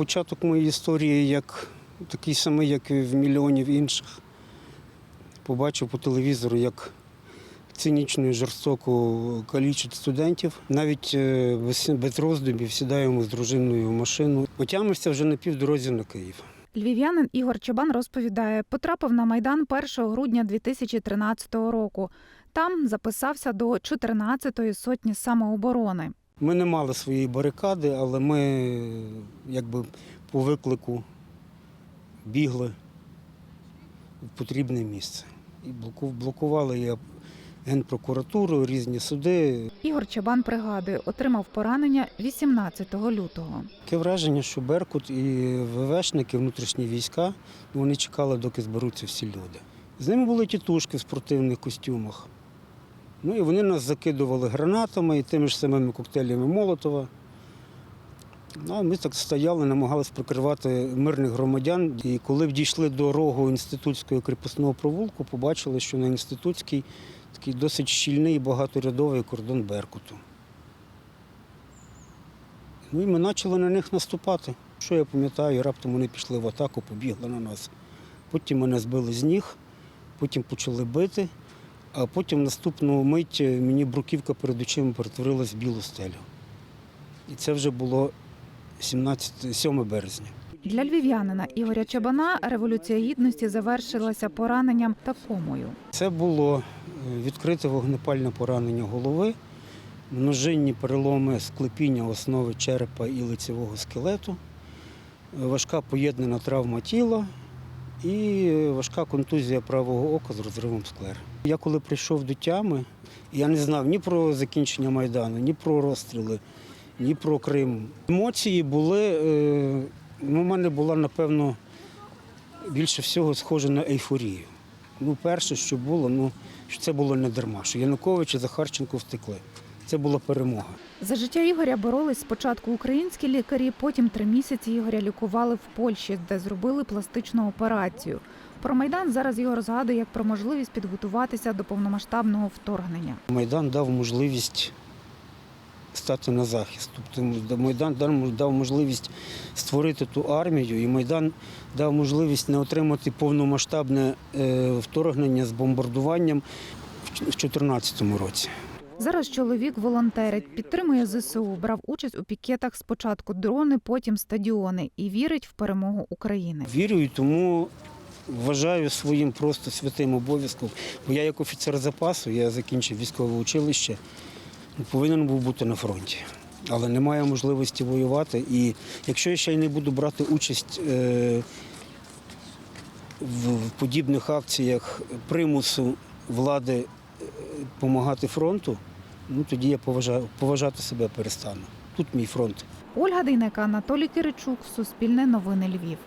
Початок моєї історії як такий самий, як і в мільйонів інших. Побачив по телевізору, як цинічно і жорстоко калічать студентів. Навіть е, без, роздумів сідаємо з дружиною в машину. Отямився вже на півдорозі на Київ. Львів'янин Ігор Чабан розповідає, потрапив на майдан 1 грудня 2013 року. Там записався до 14-ї сотні самооборони. Ми не мали своєї барикади, але ми якби по виклику бігли в потрібне місце. І блокували я Генпрокуратуру, різні суди. Ігор Чабан пригадує, отримав поранення 18 лютого. Таке враження, що Беркут і ВВшники, внутрішні війська, вони чекали, доки зберуться всі люди. З ними були тітушки в спортивних костюмах. Ну і вони нас закидували гранатами і тими ж самими коктейлями Молотова. Ну, а ми так стояли, намагалися прикривати мирних громадян. І коли дійшли до рогу інститутського кріпосного провулку, побачили, що на інститутський такий досить щільний і багаторядовий кордон Беркуту. Ну і ми почали на них наступати. Що я пам'ятаю, раптом вони пішли в атаку, побігли на нас. Потім мене збили з ніг, потім почали бити, а потім наступну мить е, мені бруківка перед очима перетворилась в білу стелю. І це вже було 17, 7 березня. Для львів'янина Ігоря Чабана революція гідності завершилася пораненням та комою. Це було е, відкрите вогнепальне поранення голови, множинні переломи склепіння основи черепа і лицевого скелету, важка поєднана травма тіла і е, важка контузія правого ока з розривом склери. Я коли прийшов до тями, я не знав ні про закінчення Майдану, ні про розстріли, ні про Крим. Емоції були, е, ну, у мене була, напевно, більше всього схожа на ейфорію. Ну, перше, що було, ну, що це було не дарма, що Янукович і Захарченко втекли. Це була перемога. За життя Ігоря боролись спочатку українські лікарі, потім три місяці Ігоря лікували в Польщі, де зробили пластичну операцію. Про майдан зараз Ігор згадує як про можливість підготуватися до повномасштабного вторгнення. Майдан дав можливість стати на захист. Тобто Майдан дав- дав можливість створити ту армію, і Майдан дав можливість не отримати повномасштабне е, вторгнення з бомбардуванням в 2014 році. Зараз чоловік волонтерить, підтримує ЗСУ, брав участь у пікетах спочатку дрони, потім стадіони і вірить в перемогу України. Вірю і тому вважаю своїм просто святим обов'язком. Бо я як офіцер запасу, я закінчив військове училище, повинен був бути на фронті. Але немає можливості воювати. І якщо я ще й не буду брати участь е, в подібних акціях примусу влади допомагати фронту, ну тоді я поважаю, поважати себе перестану. Тут мій фронт. Ольга Дейнека, Анатолій Киричук, Суспільне новини Львів.